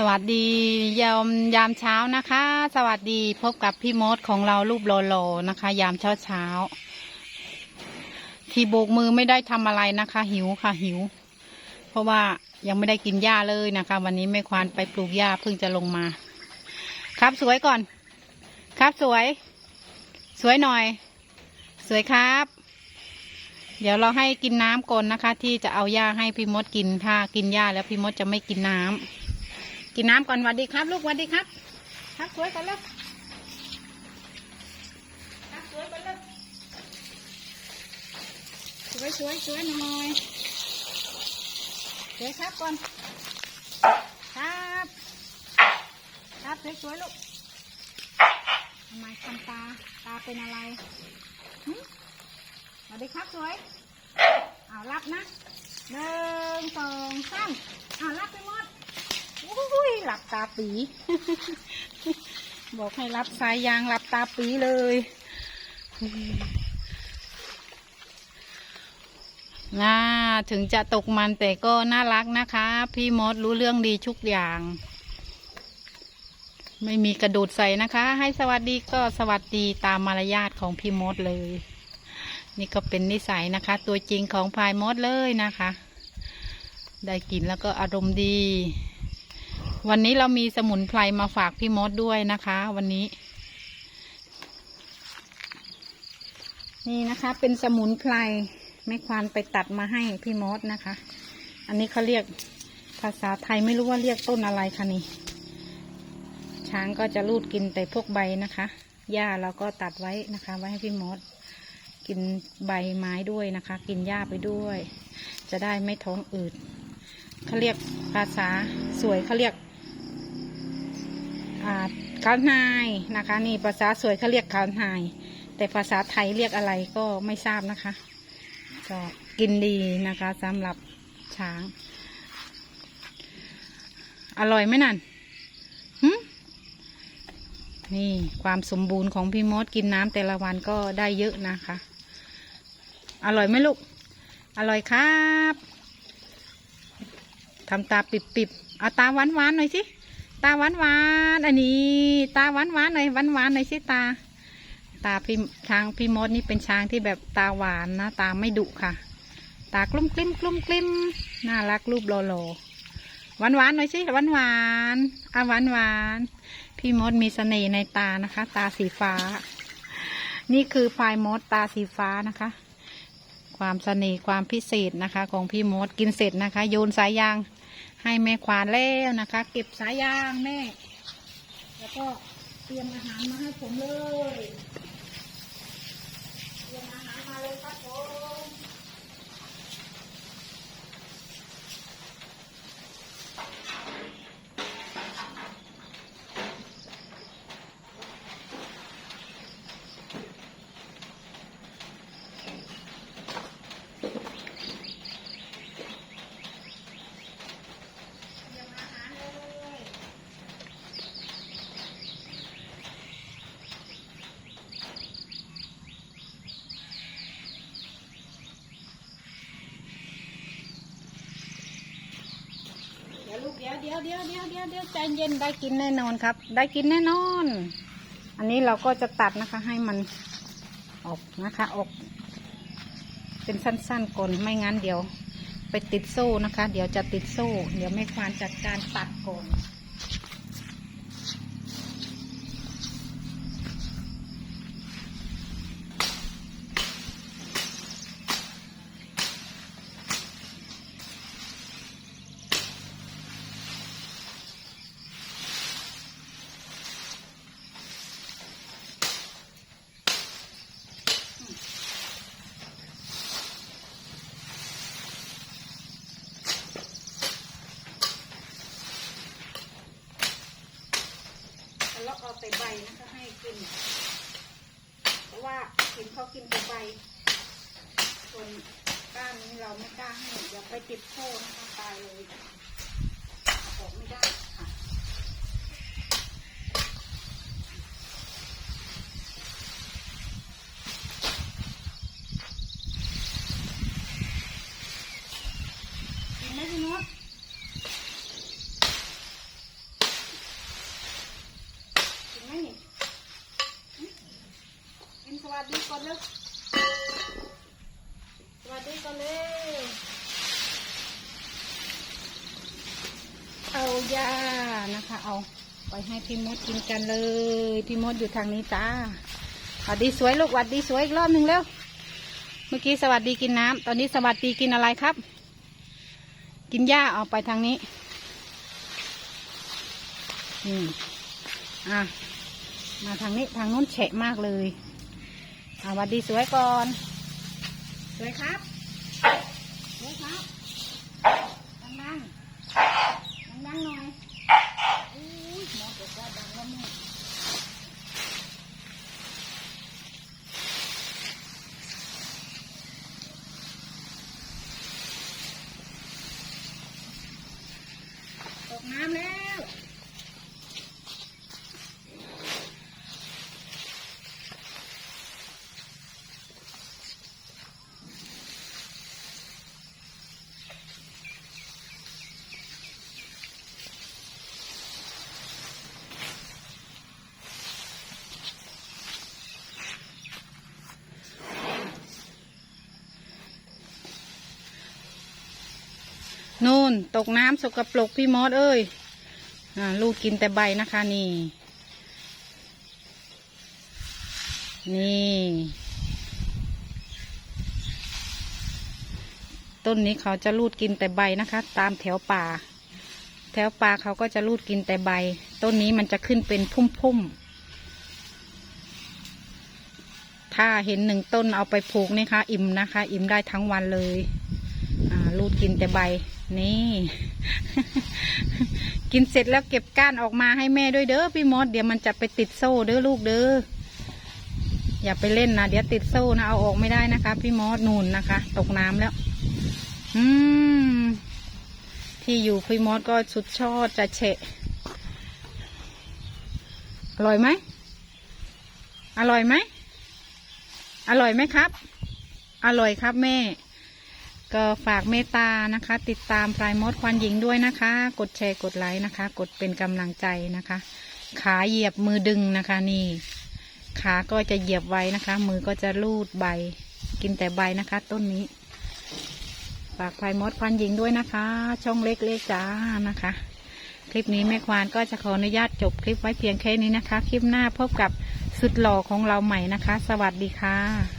สวัสดียามยามเช้านะคะ สวัสดีพบกับพี่มดของเรารูปโลโลนะคะ ยามเช้าเช้า ที่โบกมือไม่ได้ทำอะไรนะคะ หิวค่ะหิว เพราะว่ายังไม่ได้กินหญ้าเลยนะคะ วันนี้แม่ควานไปปลูกหญ้าเพิ่งจะลงมา ครับสวยก่อน ครับสวย สวยหน่อย สวยครับ เดี๋ยวเราให้กินน้ำก่อนนะคะ ที่จะเอาหญ้าให้พี่มดกินถ้ากินหญ้าแล้วพี่มดจะไม่กินน้ำ กินน้ำก่อนวัดดีครับ ลูกวัดดีครับครับสวยก่อนเลยครับสวยก่อนเลยสวยสวยสวยหน่อยสวยครับก่อนครับครับสวยสวยลูกทำไมทำตาตาเป็นอะไรสวัสดีครับสวยเอารับนะหนึ่งสองสามเอารับไปหมดอุ้ยหลับตาปี บอกให้รับสายยางหลับตาปีเลย น่า ถึงจะตกมันแต่ก็น่ารักนะคะ พี่มดรู้เรื่องดีทุกอย่าง ไม่มีกระโดดใส่นะคะ ให้สวัสดีก็สวัสดีตามมารยาทของพี่มดเลย นี่ก็เป็นนิสัยนะคะ ตัวจริงของพายมดเลยนะคะ ได้กินแล้วก็อารมณ์ดี วันนี้เรามีสมุนไพรมาฝากพี่มดด้วยนะคะ วันนี้ นี่นะคะ เป็นสมุนไพรแม่ควานไปตัดมาให้พี่มดนะคะ อันนี้เขาเรียกภาษาไทยไม่รู้ว่าเรียกต้นอะไรคะนี่ ช้างก็จะรูดกินแต่พวกใบนะคะหญ้าเราก็ตัดไว้นะคะ ไว้ให้พี่มด กินใบไม้ด้วยนะคะ กินหญ้าไปด้วย จะได้ไม่ท้องอืดเขาเรียกภาษาสวยเขาเรียก อ่าคานายนะคะ นี่ภาษาสวยเขาเรียกคานาย แต่ภาษาไทยเรียกอะไรก็ไม่ทราบนะคะ ก็กินดีนะคะสำหรับช้าง อร่อยไหมนั่นหึนี่ความสมบูรณ์ของพี่มดกินน้ำแต่ละวันก็ได้เยอะนะคะ อร่อยไหมลูก อร่อยครับทำตาปิบๆเอาตาหวานๆหน่อยสิ ตาหวานหวานอันนี้ ตาหวานหวานๆหน่อยหวานหวานๆหน่อยสิตา ตาพี่ช้างพี่มดนี่เป็นช้างที่แบบตาหวานนะ ตาไม่ดุค่ะ ตากลุ้มกลิ้มกลุ้มกลิ้มน่ารักรูปโลโลหวานหวานหน่อยสิหวานหวานอะหวานหวานพี่มดมีเสน่ห์ในตานะคะ ตาสีฟ้า นี่คือพายมดตาสีฟ้านะคะ ความเสน่ห์ความพิเศษนะคะ ของพี่มดกินเสร็จนะคะ โยนสายยาง ให้แม่ควานแล้วนะคะ เก็บสายยางแม่ แล้วก็เตรียมอาหารมาให้ผมเลย เตรียมอาหารมาเลยครับผม เตรียมอาหารเลยเดี๋ยว ลูกเดี๋ยวเดี๋ยวเดี๋ยวเดี๋ยวเดี๋ยวเดี๋ยวใจเย็นได้กินแน่นอนครับ ได้กินแน่นอน อันนี้เราก็จะตัดนะคะให้มันออกนะคะออกเป็นสั้นๆก่อนไม่งั้นเดี๋ยว ไปติดโซ่นะคะ เดี๋ยวจะติดโซ่ เดี๋ยวแม่ควานจัดการตัดก่อน เอาแต่ใบนะคะให้กิน เพราะว่าเห็นเขากินแต่ใบส่วนก้านนี้เราไม่กล้าให้อย่าไปติดโซ่นะคะตายเลยเออกไม่ได้ค่ะกินไหมพี่มด นี่หึกินสวัสดีก่อนเลยสวัสดี ก่อนเลย เอายานะคะ เอาไปให้พี่มดกินกันเลย พี่มดอยู่ทางนี้จ้าสวัสดีสวยลูกสวัสดีสวยอีกรอบหนึ่งเร็วเมื่อกี้สวัสดีกินน้ำตอนนี้สวัสดีกินอะไรครับ กินหญ้าเอาไปทางนี้อืมอะมาทางนี้ทางนู้นแฉะมากเลยสวัสดีสวยก่อน สวยครับ ครับดังดังดังดังๆหน่อยอุ้ยหมอบอกว่าดังแล้วแม่ตกน้ำแล้ว นู่นตกน้ำสกปรกพี่มอสเอ้ยอลูกกินแต่ใบนะคะนี่ นี่ ต้นนี้เขาจะรูดกินแต่ใบนะคะ ตามแถวป่า แถวป่าเขาก็จะรูดกินแต่ใบ ต้นนี้มันจะขึ้นเป็นพุ่มๆ ถ้าเห็นหนึ่งต้นเอาไปปลูกนี่คะ อิ่มนะคะ อิ่มได้ทั้งวันเลยอ่ารูดกินแต่ใบ นี่ กินเสร็จแล้วเก็บก้านออกมาให้แม่ด้วยเด้อพี่มดเดี๋ยวมันจะไปติดโซ่เด้อลูกเด้ออย่าไปเล่นนะเดี๋ยวติดโซ่นะเอาออกไม่ได้นะคะ พี่มดนูนนะคะ ตกน้ำแล้ว อืม ที่อยู่พี่มดก็สุดชอบจะเฉะอร่อยไหมอร่อยไหมอร่อยไหมครับ อร่อยครับแม่ ก็ฝากเมตตานะคะ ติดตามพลายมดควันหญิงด้วยนะคะ กดแชร์กดไลค์นะคะ กดเป็นกำลังใจนะคะ ขาเหยียบมือดึงนะคะนี่ ขาก็จะเหยียบไว้นะคะ มือก็จะลูดใบ กินแต่ใบนะคะ ต้นนี้ ฝากพลายมดควันหญิงด้วยนะคะ ช่องเล็กๆจ้านะคะ คลิปนี้แม่ควานก็จะขออนุญาตจบคลิปไว้เพียงแค่นี้นะคะ คลิปหน้าพบกับสุดหล่อของเราใหม่นะคะ สวัสดีค่ะ